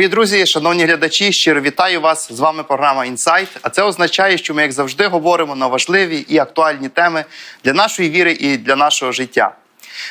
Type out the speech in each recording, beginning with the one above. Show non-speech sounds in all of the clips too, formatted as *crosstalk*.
Дорогі друзі, шановні глядачі, щиро вітаю вас. З вами програма Інсайт. А це означає, що ми, як завжди, говоримо на важливі і актуальні теми для нашої віри і для нашого життя.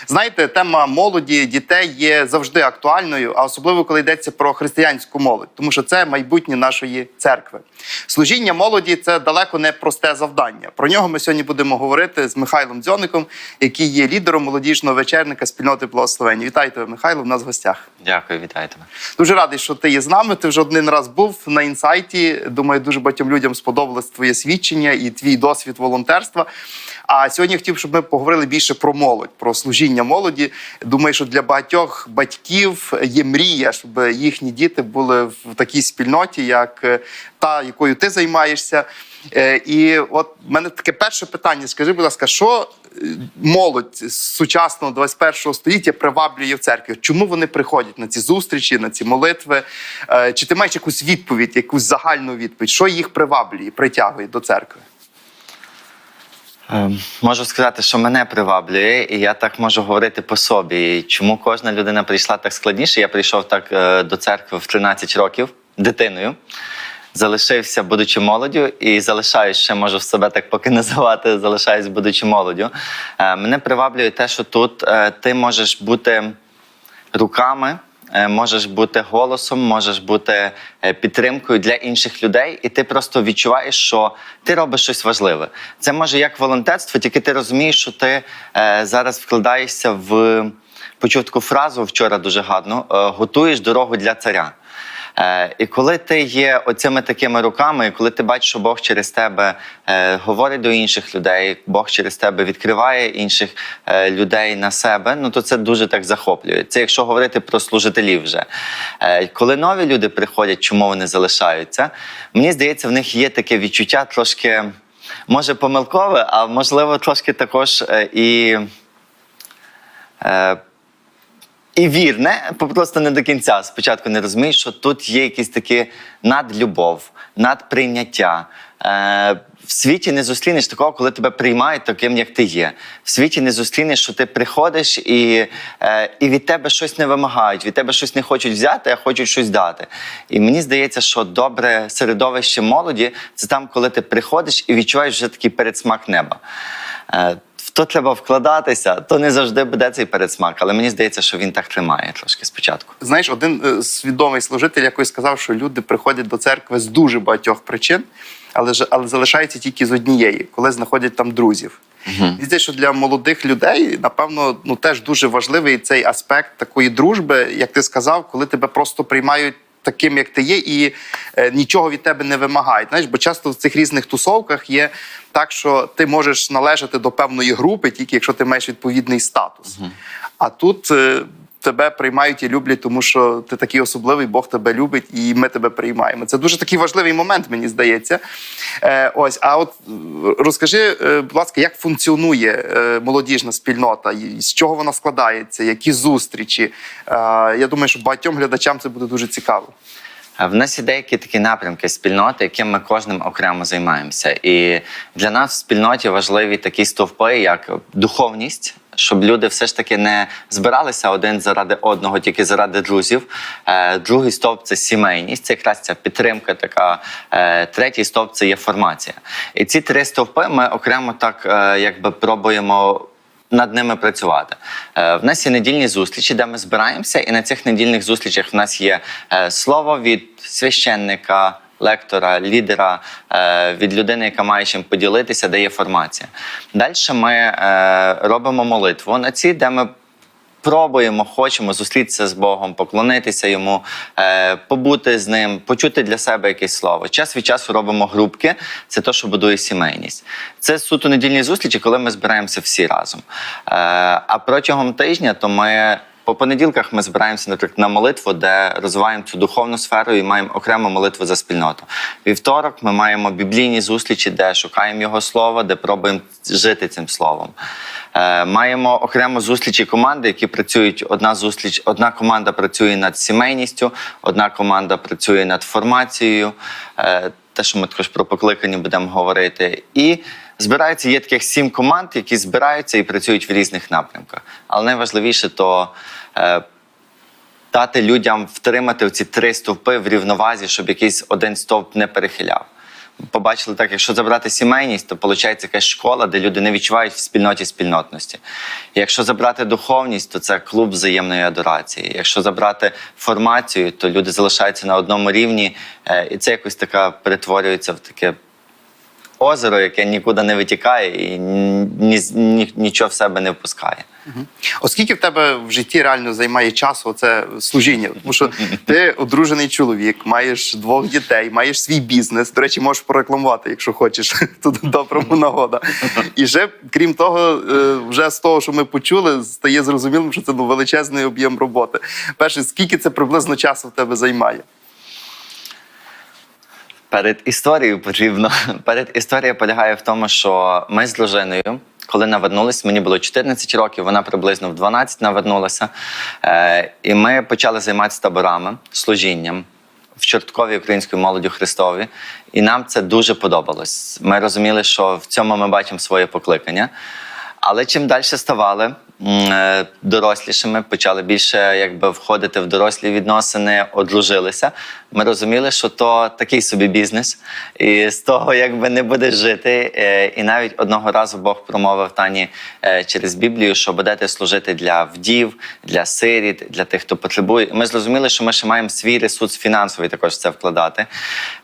Знаєте, тема молоді, дітей є завжди актуальною, а особливо коли йдеться про християнську молодь, тому що це майбутнє нашої церкви. Служіння молоді це далеко не просте завдання. Про нього ми сьогодні будемо говорити з Михайлом Дзьоником, який є лідером молодіжного вечерника спільноти благословення. Вітаю тебе, Михайло, в нас в гостях. Дякую, вітаю тебе. Дуже радий, що ти є з нами. Ти вже один раз був на інсайті. Думаю, дуже багатьом людям сподобалось твоє свідчення і твій досвід волонтерства. А сьогодні хотів, щоб ми поговорили більше про молодь, про служіння молоді. Думаю, що для багатьох батьків є мрія, щоб їхні діти були в такій спільноті, як е, та, якою ти займаєшся. Е, І от в мене таке перше питання: скажи, будь ласка, що е, молодь з сучасного 21 століття приваблює в церкві? Чому вони приходять на ці зустрічі, на ці молитви? Чи ти маєш якусь відповідь, якусь загальну відповідь? Що їх приваблює, притягує до церкви? Ем, Можу сказати, що мене приваблює, і я так можу говорити по собі. Чому кожна людина прийшла так складніше? Я прийшов так е, до церкви в 13 років дитиною. Залишився, будучи молоддю, і залишаюсь ще можу себе так поки *laughs* називати, залишаюсь, будучи молоддю. Е, Мене приваблює те, що тут е, ти можеш бути руками, можеш бути голосом, можеш бути е, підтримкою для інших людей, і ти просто відчуваєш, що ти робиш щось важливе. Це може як волонтерство, тільки ти розумієш, що ти е, зараз вкладаєшся в почув таку фразу вчора дуже гарно: е, готуєш дорогу для царя. Е, І коли ти є оцими такими руками, і коли ти бачиш, що Бог через тебе е, говорить до інших людей, Бог через тебе відкриває інших е, людей на себе, ну то це дуже так захоплює. Це якщо говорити про служителів вже. Коли нові люди приходять, чому вони залишаються, мені здається, в них є таке відчуття трошки, може, помилкове, а можливо, трошки також і. І вірне, просто не до кінця. Спочатку не розумієш, що тут є якісь такі надлюбов, надприйняття. Е, в світі не зустрінеш такого, коли тебе приймають таким, як ти є. В світі не зустрінеш, що ти приходиш і, е, і від тебе щось не вимагають, від тебе щось не хочуть взяти, а хочуть щось дати. І мені здається, що добре середовище молоді це там, коли ти приходиш і відчуваєш вже такий передсмак неба. Е, то треба вкладатися, то не завжди буде цей передсмак, але мені здається, що він так тримає трошки спочатку. Знаєш, один е, свідомий служитель якось сказав, що люди приходять до церкви з дуже багатьох причин, але ж але залишаються тільки з однієї, коли знаходять там друзів. Мені здається, що для молодих людей, напевно, ну теж дуже важливий цей аспект такої дружби, як ти сказав, коли тебе просто приймають. Таким, як ти є, і е, нічого від тебе не вимагають. Знаєш, бо часто в цих різних тусовках є так, що ти можеш належати до певної групи, тільки якщо ти маєш відповідний статус. А тут е, тебе приймають і люблять, тому що ти такий особливий, Бог тебе любить, і ми тебе приймаємо. Це дуже такий важливий момент, мені здається. Е, ось, а от е, розкажи, е, будь ласка, як функціонує е, молодіжна спільнота, з чого вона складається, які зустрічі? Е, я думаю, що багатьом глядачам це буде дуже цікаво. В нас є деякі такі напрямки спільноти, яким ми кожним окремо займаємося. І для нас в спільноті важливі такі стовпи, як духовність. Щоб люди все ж таки не збиралися один заради одного, тільки заради друзів. Е, другий стовп це сімейність, це якраз ця підтримка. Така е, третій стовп це є формація. І ці три стовпи ми окремо так е, якби пробуємо над ними працювати. В нас є недільні зустрічі, де ми збираємося, і на цих недільних зустрічах в нас є слово від священника. Лектора, лідера е, від людини, яка має чим поділитися, де є формація. Далі ми е, робимо молитву на ці, де ми пробуємо, хочемо зустрітися з Богом, поклонитися йому, е, побути з ним, почути для себе якесь слово. Час від часу робимо групки. Це те, що будує сімейність. Це суто недільні зустрічі, коли ми збираємося всі разом. А протягом тижня то ми. По понеділках ми збираємося наприклад, на молитву, де розвиваємо цю духовну сферу і маємо окрему молитву за спільноту. Вівторок ми маємо біблійні зустрічі, де шукаємо його слова, де пробуємо жити цим словом. Е, маємо окремо зустрічі команди, які працюють. Одна зустріч, одна команда працює над сімейністю, одна команда працює над формацією. Е, те, що ми також про покликання будемо говорити. І збираються є таких сім команд, які збираються і працюють в різних напрямках. Але найважливіше то е, дати людям втримати ці три стовпи в рівновазі, щоб якийсь один стовп не перехиляв. Побачили так, якщо забрати сімейність, то виходить якась школа, де люди не відчувають в спільноті спільнотності. Якщо забрати духовність, то це клуб взаємної адорації. Якщо забрати формацію, то люди залишаються на одному рівні, е, і це якось така перетворюється в таке озеро, яке нікуди не витікає і ні, ні, нічого в себе не впускає. Оскільки в тебе в житті реально займає часу це служіння, тому що ти одружений чоловік, маєш двох дітей, маєш свій бізнес. До речі, можеш порекламувати, якщо хочеш. *laughs* Тут доброму нагода. І ще, крім того, е, вже з того, що ми почули, стає зрозумілим, що це ну, величезний об'єм роботи. Перше, скільки це приблизно часу в тебе займає? Перед історією потрібно. *laughs* Перед історією полягає в тому, що ми з дружиною, коли навернулись, мені було 14 років, вона приблизно в 12 навернулася. Е, і ми почали займатися таборами, служінням в Чорткові української молоді Христові. І нам це дуже подобалось. Ми розуміли, що в цьому ми бачимо своє покликання. Але чим далі ставали дорослішими, почали більше якби входити в дорослі відносини, одружилися. Ми розуміли, що то такий собі бізнес, і з того якби не будеш жити. Е, І навіть одного разу Бог промовив Тані е, через Біблію, що будете служити для вдів, для сиріт, для тих, хто потребує. Ми зрозуміли, що ми ще маємо свій ресурс фінансовий також в це вкладати.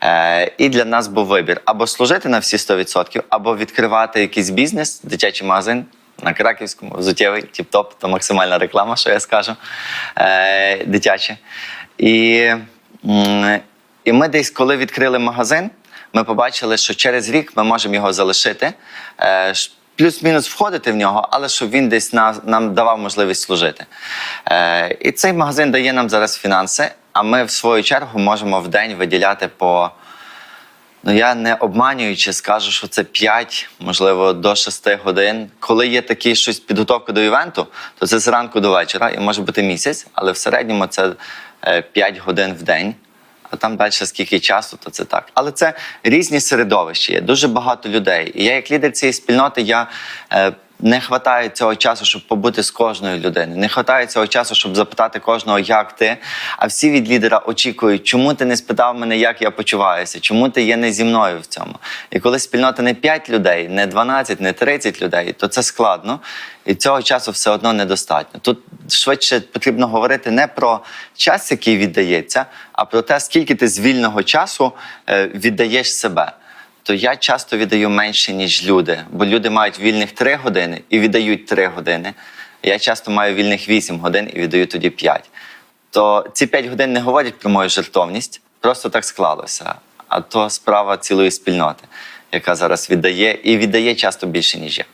Е, І для нас був вибір або служити на всі 100%, або відкривати якийсь бізнес, дитячий магазин. На Краківському взуттєвий тіп-топ, то максимальна реклама, що я скажу, е, дитяче. І, і ми десь, коли відкрили магазин, ми побачили, що через рік ми можемо його залишити, е, плюс-мінус входити в нього, але щоб він десь на, нам давав можливість служити. Е, і цей магазин дає нам зараз фінанси, а ми в свою чергу можемо в день виділяти по. Ну, я не обманюючи, скажу, що це 5, можливо, до 6 годин. Коли є такі щось підготовка до івенту, то це зранку до вечора і може бути місяць, але в середньому це 5 годин в день. А там далі скільки часу, то це так. Але це різні середовища. Є дуже багато людей. І я, як лідер цієї спільноти, я е, не вистачає цього часу, щоб побути з кожною людиною. Не вистачає цього часу, щоб запитати кожного, як ти. А всі від лідера очікують, чому ти не спитав мене, як я почуваюся, чому ти є не зі мною в цьому. І коли спільнота не 5 людей, не 12, не 30 людей, то це складно. І цього часу все одно недостатньо. Тут швидше потрібно говорити не про час, який віддається, а про те, скільки ти з вільного часу е, віддаєш себе то я часто віддаю менше, ніж люди, бо люди мають вільних 3 години і віддають 3 години. Я часто маю вільних 8 годин і віддаю тоді 5. То ці 5 годин не говорять про мою жертовність, просто так склалося. А то справа цілої спільноти, яка зараз віддає і віддає часто більше, ніж я.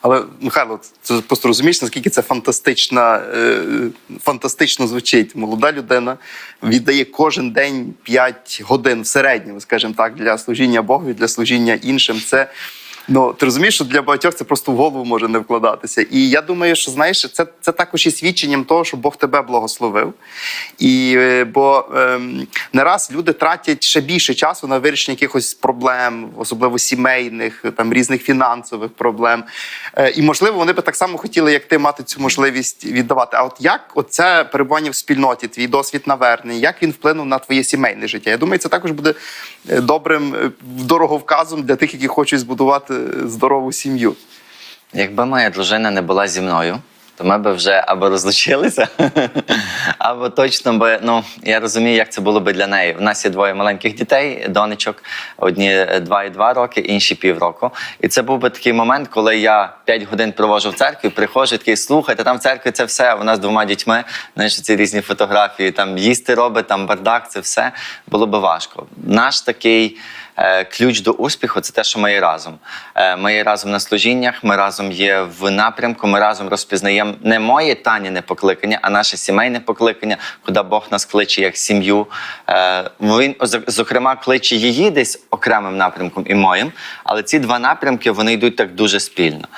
Але Михайло, це просто розумієш, наскільки це фантастична, е, фантастично звучить. Молода людина віддає кожен день 5 годин в середньому, скажімо так, для служіння Богу, для служіння іншим. Це ну ти розумієш, що для багатьох це просто в голову може не вкладатися. І я думаю, що знаєш, це, це також і свідченням того, що Бог тебе благословив. І е, бо ем, не раз люди тратять ще більше часу на вирішення якихось проблем, особливо сімейних, там різних фінансових проблем. Е, і можливо, вони би так само хотіли, як ти, мати цю можливість віддавати. А от як оце перебування в спільноті, твій досвід навернення, як він вплинув на твоє сімейне життя? Я думаю, це також буде е, добрим е, дороговказом для тих, які хочуть збудувати здорову сім'ю. Якби моя дружина не була зі мною, то ми б вже або розлучилися, *laughs* або точно би, ну я розумію, як це було би для неї. У нас є двоє маленьких дітей, донечок, одні 2 і 2 роки, інші півроку. І це був би такий момент, коли я 5 годин провожу в церкві, приходжу такий, слухайте, там в церкві це все. У нас з двома дітьми, знаєш, ці різні фотографії, там їсти робить, там бардак, це все було би важко. Наш такий. Е, Ключ до успіху це те, що ми є разом. Е, Ми є разом на служіннях, ми разом є в напрямку, ми разом розпізнаємо не моє таніне покликання, а наше сімейне покликання, куди Бог нас кличе як сім'ю. Е, Він, зок- зокрема, кличе її десь окремим напрямком і моїм, але ці два напрямки вони йдуть так дуже спільно.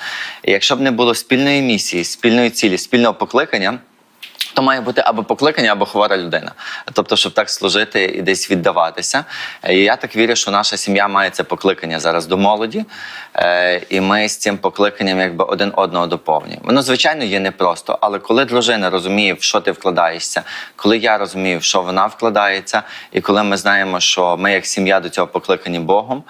І якщо б не було спільної місії, спільної цілі, спільного покликання. То має бути або покликання, або хвора людина. Тобто, щоб так служити і десь віддаватися. Е, І я так вірю, що наша сім'я має це покликання зараз до молоді, Е, і ми з цим покликанням якби один одного доповнюємо. Воно, звичайно, є непросто, але коли дружина розуміє, в що ти вкладаєшся, коли я розумію, в що вона вкладається, і коли ми знаємо, що ми як сім'я до цього покликані Богом,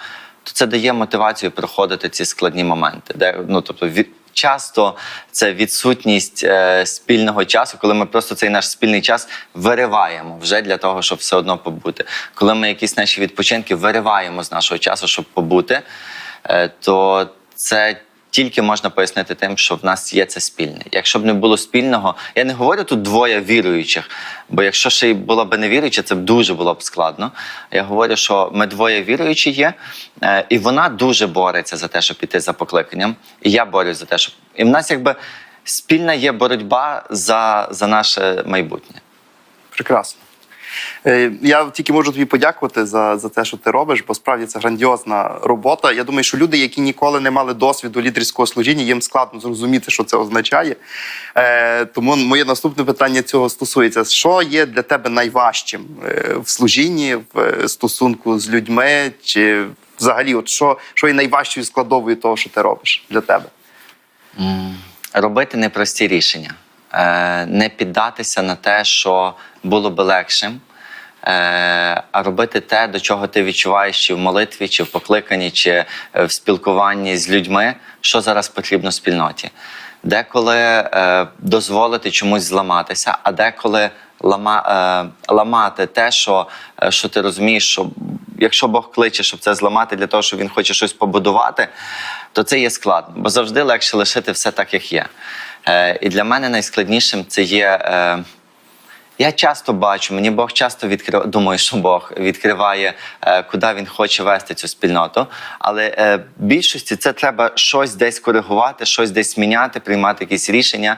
то це дає мотивацію проходити ці складні моменти, де ну тобто від. Часто це відсутність е, спільного часу, коли ми просто цей наш спільний час вириваємо вже для того, щоб все одно побути. Коли ми якісь наші відпочинки вириваємо з нашого часу, щоб побути, е, то це тільки можна пояснити тим, що в нас є це спільне. Якщо б не було спільного, я не говорю тут двоє віруючих, бо якщо ще й була б не віруюча, це б дуже було б складно. Я говорю, що ми двоє віруючі є, е, і вона дуже бореться за те, щоб піти за покликанням. І я борюсь за те, щоб і в нас якби спільна є боротьба за, за наше майбутнє. Прекрасно. Е, Я тільки можу тобі подякувати за, за те, що ти робиш, бо справді це грандіозна робота. Я думаю, що люди, які ніколи не мали досвіду лідерського служіння, їм складно зрозуміти, що це означає. Е, тому моє наступне питання цього стосується: що є для тебе найважчим е, в служінні, в е, стосунку з людьми, чи взагалі, от що, що є найважчою складовою того, що ти робиш для тебе? робити непрості рішення, не піддатися на те, що було би легшим, е, а робити те, до чого ти відчуваєш чи в молитві, чи в покликанні, чи е, в спілкуванні з людьми, що зараз потрібно спільноті. Деколи е, дозволити чомусь зламатися, а деколи лама, е, ламати те, що, е, що ти розумієш, що якщо Бог кличе, щоб це зламати для того, щоб він хоче щось побудувати, то це є складно, бо завжди легше лишити все так, як є. Е, і для мене найскладнішим це є. Е, я часто бачу, мені Бог часто відкриває, думаю, що Бог відкриває, е, куди він хоче вести цю спільноту. Але е, більшості це треба щось десь коригувати, щось десь міняти, приймати якісь рішення,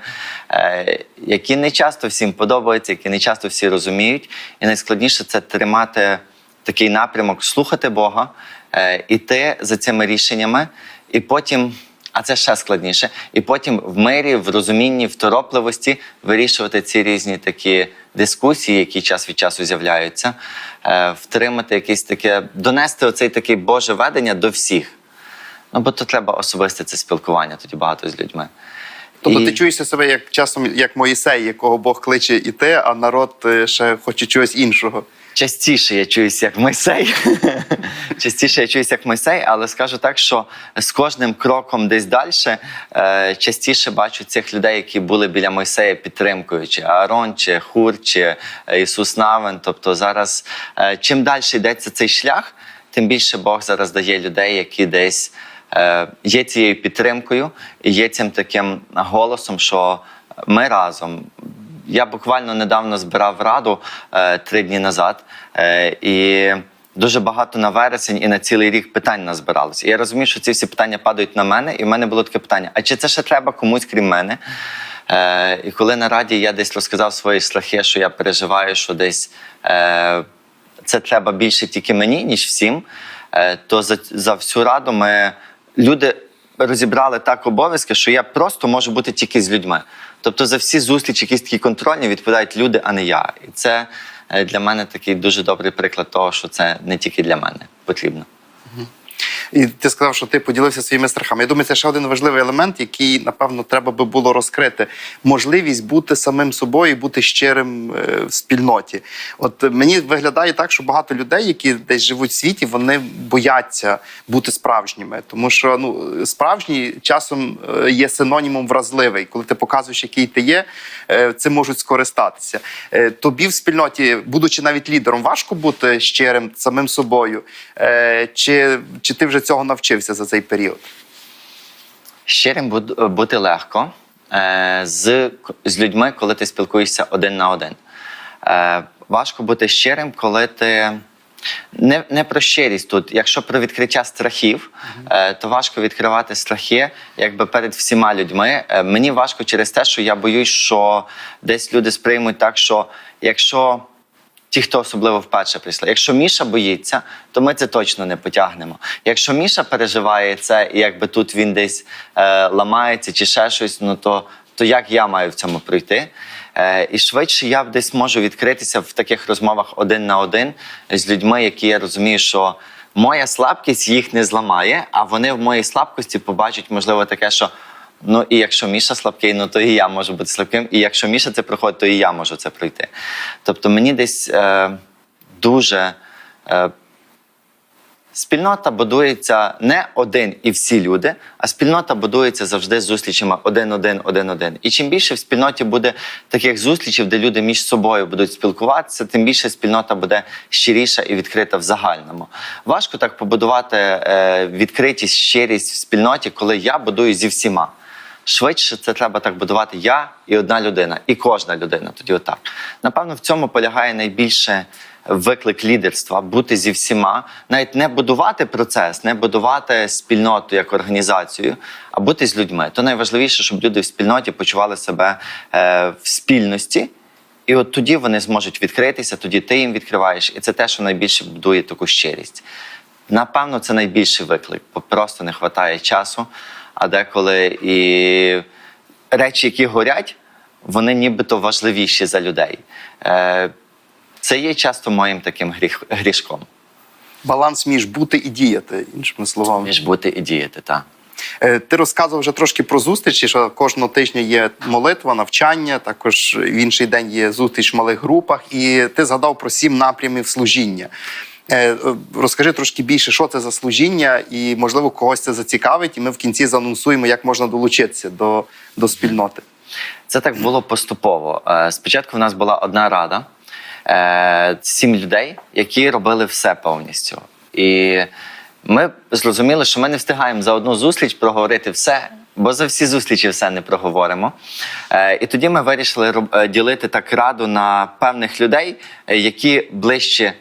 е, які не часто всім подобаються, які не часто всі розуміють. І найскладніше це тримати такий напрямок, слухати Бога, е, іти за цими рішеннями, і потім. А це ще складніше. І потім в мирі, в розумінні, в торопливості вирішувати ці різні такі дискусії, які час від часу з'являються, е, втримати якесь таке, донести оцей такий Боже ведення до всіх. Ну, бо то треба особисте це спілкування тоді багато з людьми. Тобто І- ти чуєшся себе як часом як Моїсей, якого Бог кличе іти, а народ е, ще хоче чогось іншого. Частіше я чуюсь як Мойсей. *laughs* Частіше я чуюсь як Мойсей, але скажу так, що з кожним кроком десь далі е, частіше бачу цих людей, які були біля Мойсея підтримкою, чи Аарон, чи Хур, чи е, Ісус Навин. Тобто зараз е, чим далі йдеться цей шлях, тим більше Бог зараз дає людей, які десь є цією підтримкою і є цим таким голосом, що ми разом. Я буквально недавно збирав раду е, три дні назад, е, і дуже багато на вересень і на цілий рік питань назбиралося. І я розумію, що ці всі питання падають на мене, і в мене було таке питання: а чи це ще треба комусь крім мене? Е, і коли на раді я десь розказав свої страхи, що я переживаю, що десь це треба більше тільки мені, ніж всім, то за всю раду ми люди розібрали так обов'язки, що я просто можу бути тільки з людьми. Тобто за всі зустрічі, якісь такі контрольні, відповідають люди, а не я. І це е, для мене такий дуже добрий приклад того, що це не тільки для мене потрібно. І ти сказав, що ти поділився своїми страхами. Я думаю, це ще один важливий елемент, який, напевно, треба би було розкрити. Можливість бути самим собою, бути щирим е, в спільноті. От мені виглядає так, що багато людей, які десь живуть в світі, вони бояться бути справжніми. Тому що ну, справжній часом е, є синонімом вразливий. Коли ти показуєш, який ти є, е, цим можуть скористатися. Тобі в спільноті, будучи навіть лідером, важко бути щирим самим собою. Чи, чи ти вже цього навчився за цей період? Щирим бути легко е, з, з людьми, коли ти спілкуєшся один на один. Е, важко бути щирим, коли ти. Не, не про щирість тут. Якщо про відкриття страхів, е, то важко відкривати страхи якби перед всіма людьми. Мені важко через те, що я боюсь, що десь люди сприймуть так, що якщо ті, хто особливо вперше прийшли. Якщо Міша боїться, то ми це точно не потягнемо. Якщо Міша переживає це, і якби тут він десь е, ламається чи ще щось, ну то, то як я маю в цьому пройти? Е, І швидше я десь можу відкритися в таких розмовах один на один з людьми, які я розумію, що моя слабкість їх не зламає, а вони в моїй слабкості побачать, можливо, таке, що ну і якщо Міша слабкий, ну то і я можу бути слабким. І якщо Міша це проходить, то і я можу це пройти. Тобто мені десь е, дуже. Е, Спільнота будується не один і всі люди, а спільнота будується завжди з зустрічами один-один, один-один. І чим більше в спільноті буде таких зустрічей, де люди між собою будуть спілкуватися, тим більше спільнота буде щиріша і відкрита в загальному. Важко так побудувати е, відкритість, щирість в спільноті, коли я будую зі всіма. Швидше це треба так будувати я і одна людина, і кожна людина. Тоді отак. Напевно, в цьому полягає найбільше виклик лідерства бути зі всіма, навіть не будувати процес, не будувати спільноту як організацію, а бути з людьми. То найважливіше, щоб люди в спільноті почували себе е, в спільності. І от тоді вони зможуть відкритися, тоді ти їм відкриваєш, і це те, що найбільше будує таку щирість. Напевно, це найбільший виклик, бо просто не вистачає часу. А деколи і речі, які горять, вони нібито важливіші за людей. Е, Це є часто моїм таким гріх, грішком, Баланс між бути і діяти, іншими словами. між бути і діяти. Так. Е, Ти розказував вже трошки про зустрічі, що кожного тижня є молитва, навчання. Також в інший день є зустріч в малих групах, і ти згадав про сім напрямів служіння. Е, е, Розкажи трошки більше, що це за служіння, і можливо когось це зацікавить. І ми в кінці заанонсуємо, як можна долучитися до, до спільноти. Це так було поступово. Е, Спочатку в нас була одна рада, сім людей, які робили все повністю. І ми зрозуміли, що ми не встигаємо за одну зустріч проговорити все. Бо за всі зустрічі все не проговоримо. І тоді ми вирішили ділити так раду на певних людей, які ближче,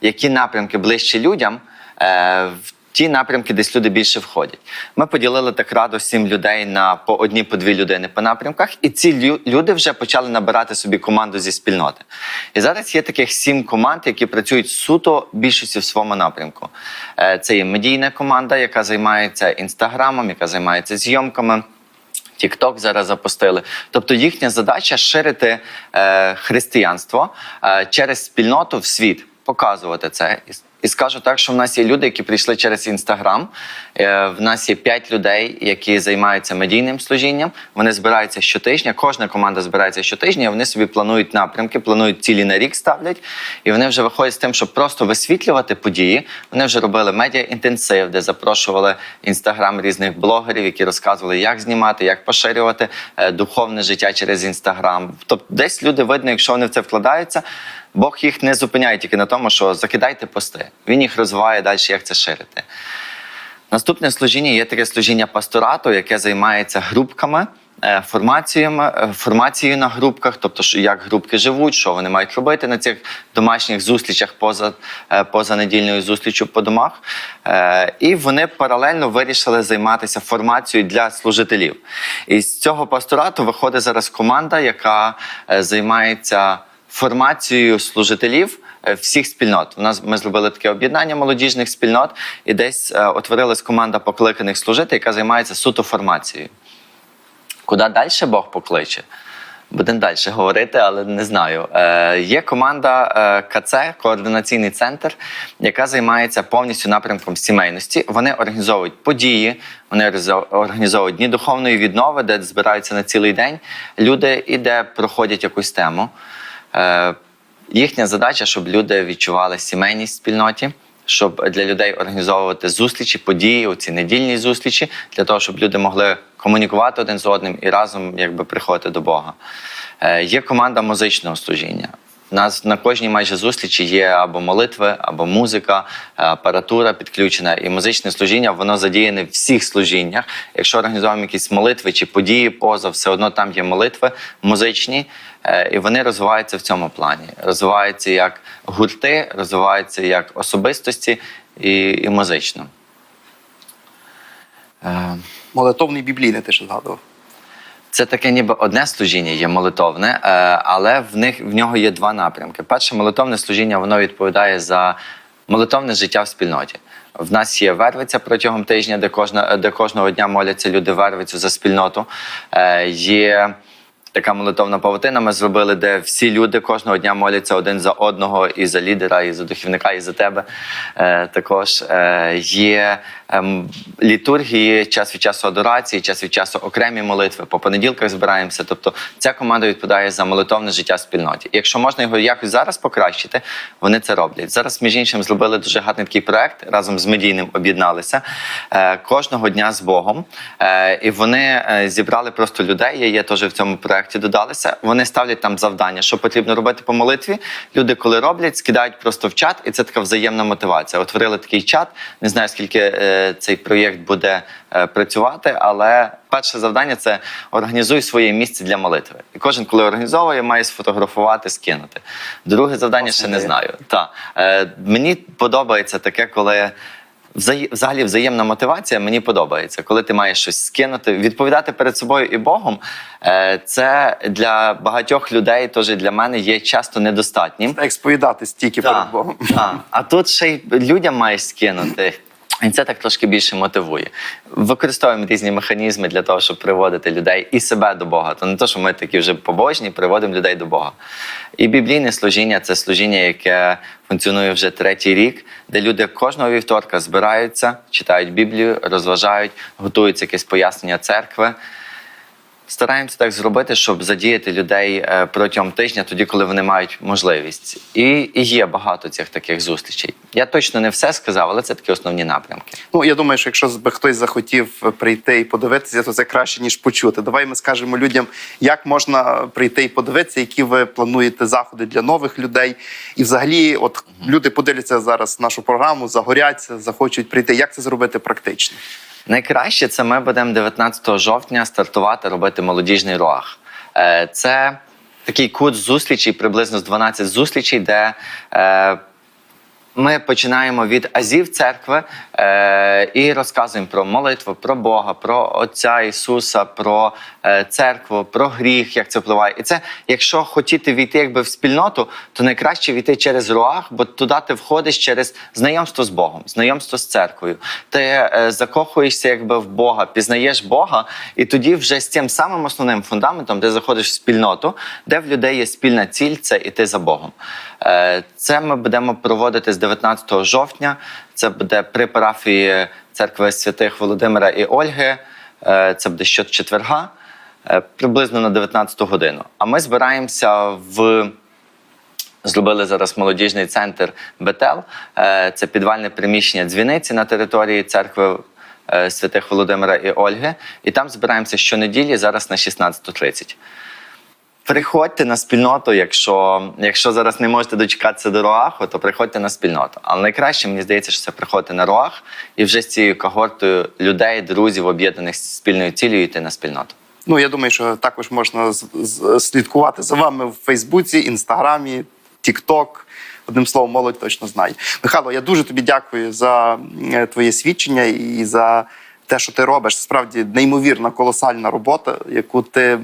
які напрямки ближче людям, е, в ті напрямки, десь люди більше входять. Ми поділили так раду сім людей на по одні, по дві людини по напрямках, і ці люди вже почали набирати собі команду зі спільноти. І зараз є таких сім команд, які працюють суто більшості в своєму напрямку. Е, Це є медійна команда, яка займається інстаграмом, яка займається зйомками. Тікток зараз запустили. Тобто їхня задача ширити е, християнство е, через спільноту в світ, показувати це. І, скажу так, що в нас є люди, які прийшли через інстаграм. Е, в нас є п'ять людей, які займаються медійним служінням. Вони збираються щотижня. Кожна команда збирається щотижня. Вони собі планують напрямки, планують цілі на рік ставлять. І вони вже виходять з тим, щоб просто висвітлювати події. Вони вже робили медіа-інтенсив, де запрошували інстаграм різних блогерів, які розказували, як знімати, як поширювати е, духовне життя через інстаграм. Тобто, десь люди видно, якщо вони в це вкладаються. Бог їх не зупиняє тільки на тому, що закидайте пости. Він їх розвиває далі, як це ширити. Наступне служіння є таке служіння пасторату, яке займається групками, е, формаціями, е, формацією на групках, тобто як групки живуть, що вони мають робити на цих домашніх зустрічах поза, е, поза недільною зустрічю по домах. І вони паралельно вирішили займатися формацією для служителів. І з цього пасторату виходить зараз команда, яка займається формацією служителів всіх спільнот. У нас ми зробили таке об'єднання молодіжних спільнот, і десь е, утворилась команда покликаних служити, яка займається суто формацією. Куди далі Бог покличе? Будемо далі говорити, але не знаю. Е, є команда е, КЦ, координаційний центр, яка займається повністю напрямком сімейності. Вони організовують події, вони організовують дні духовної віднови, де збираються на цілий день люди і де проходять якусь тему. Е, їхня задача, щоб люди відчували сімейність в спільноті, щоб для людей організовувати зустрічі, події, оці недільні зустрічі, для того, щоб люди могли комунікувати один з одним і разом якби приходити до Бога. Е, є команда музичного служіння. У нас на кожній майже зустрічі є або молитви, або музика, е, апаратура підключена. І музичне служіння воно задіяне в всіх служіннях. Якщо організуємо якісь молитви чи події поза, все одно там є молитви музичні, е, і вони розвиваються в цьому плані. Розвиваються як гурти, розвиваються як особистості і, і музично. Е, Молитовний біблійний, ти ще згадував. Це таке ніби одне служіння є молитовне, е, але в них в нього є два напрямки. Перше молитовне служіння воно відповідає за молитовне життя в спільноті. В нас є вервиця протягом тижня, де кожна де кожного дня моляться люди вервицю за спільноту. Е, Є Така молитовна павутина ми зробили, де всі люди кожного дня моляться один за одного, і за лідера, і за духовника, і за тебе. Е, також е, є ем, літургії, час від часу адорації, час від часу окремі молитви. По понеділках збираємося. Тобто ця команда відповідає за молитовне життя в спільноті. І Якщо можна його якось зараз покращити, вони це роблять. Зараз, між іншим, зробили дуже гарний такий проект разом з медійним об'єдналися е, кожного дня з Богом. Е, і вони е, зібрали просто людей. Я є теж в цьому проекті додалися. Вони ставлять там завдання, що потрібно робити по молитві. Люди, коли роблять, скидають просто в чат, і це така взаємна мотивація. Утворили такий чат. Не знаю, скільки е, цей проєкт буде е, працювати, але перше завдання це організуй своє місце для молитви. І кожен, коли організовує, має сфотографувати, скинути. Друге завдання Класна ще не ідея. знаю. Та е, мені подобається таке, коли. Взагалі, взаємна мотивація мені подобається, коли ти маєш щось скинути, відповідати перед собою і Богом. е, Це для багатьох людей, теж для мене є часто недостатнім. Як сповідати стільки перед Богом. так. А тут ще й людям маєш скинути. І це так трошки більше мотивує. Використовуємо різні механізми для того, щоб приводити людей і себе до Бога. То не то, що ми такі вже побожні, приводимо людей до Бога. І біблійне служіння це служіння, яке функціонує вже третій рік, де люди кожного вівторка збираються, читають Біблію, розважають, готуються якесь пояснення церкви. Стараємося так зробити, щоб задіяти людей е, протягом тижня, тоді, коли вони мають можливість. І, і є багато цих таких зустрічей. Я точно не все сказав, але це такі основні напрямки. Ну я думаю, що якщо би хтось захотів прийти і подивитися, то це краще ніж почути. Давай ми скажемо людям, як можна прийти і подивитися, які ви плануєте заходи для нових людей. І взагалі, от люди подивляться зараз нашу програму, загоряться, захочуть прийти. Як це зробити практично? Найкраще це ми будемо 19 жовтня стартувати робити молодіжний руах. Е, Це такий курс зустрічей, приблизно з 12 зустрічей, де е, ми починаємо від азів церкви е, і розказуємо про молитву, про Бога, про Отця Ісуса, про е, церкву, про гріх, як це впливає. І це, якщо хотіти війти якби в спільноту, то найкраще війти через руах, бо туди ти входиш через знайомство з Богом, знайомство з церквою. Ти е, закохуєшся якби в Бога, пізнаєш Бога, і тоді вже з цим самим основним фундаментом ти заходиш в спільноту, де в людей є спільна ціль це іти за Богом. Е, Це ми будемо проводити з 19 жовтня. Це буде при парафії церкви святих Володимира і Ольги. Е, Це буде щочетверга, е, приблизно на 19 годину. А ми збираємося в. Зробили зараз молодіжний центр Бетел. Е, Це підвальне приміщення дзвіниці на території церкви святих Володимира і Ольги. І там збираємося щонеділі, зараз на 16.30. Приходьте на спільноту, якщо, якщо зараз не можете дочекатися до Роаху, то приходьте на спільноту. Але найкраще, мені здається, що це приходити на Роах і вже з цією когортою людей, друзів, об'єднаних спільною цілею йти на спільноту. Ну я думаю, що також можна слідкувати за вами в Фейсбуці, Інстаграмі, Тікток. Одним словом, молодь точно знає. Михайло, я дуже тобі дякую за е, твоє свідчення і за те, що ти робиш. Справді неймовірна колосальна робота, яку ти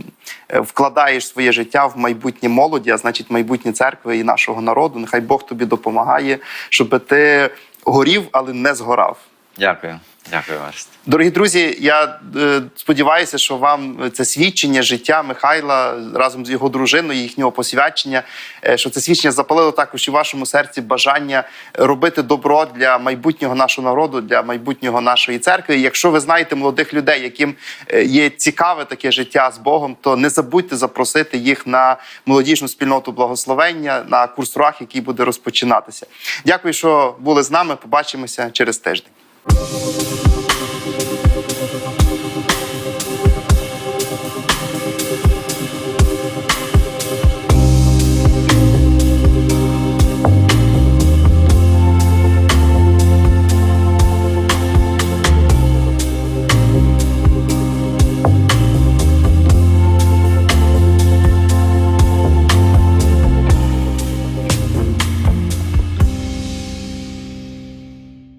е, вкладаєш своє життя в майбутнє молоді, а значить, майбутнє церкви і нашого народу. Нехай Бог тобі допомагає, щоб ти горів, але не згорав. Дякую, дякую, Орест. Дорогі друзі, я е, сподіваюся, що вам це свідчення життя Михайла разом з його дружиною, їхнього посвячення, е, що це свідчення запалило також і вашому серці бажання робити добро для майбутнього нашого народу, для майбутнього нашої церкви. Якщо ви знаєте молодих людей, яким е, є цікаве таке життя з Богом, то не забудьте запросити їх на молодіжну спільноту благословення на курс РУАХ, який буде розпочинатися. Дякую, що були з нами. Побачимося через тиждень. Thank you.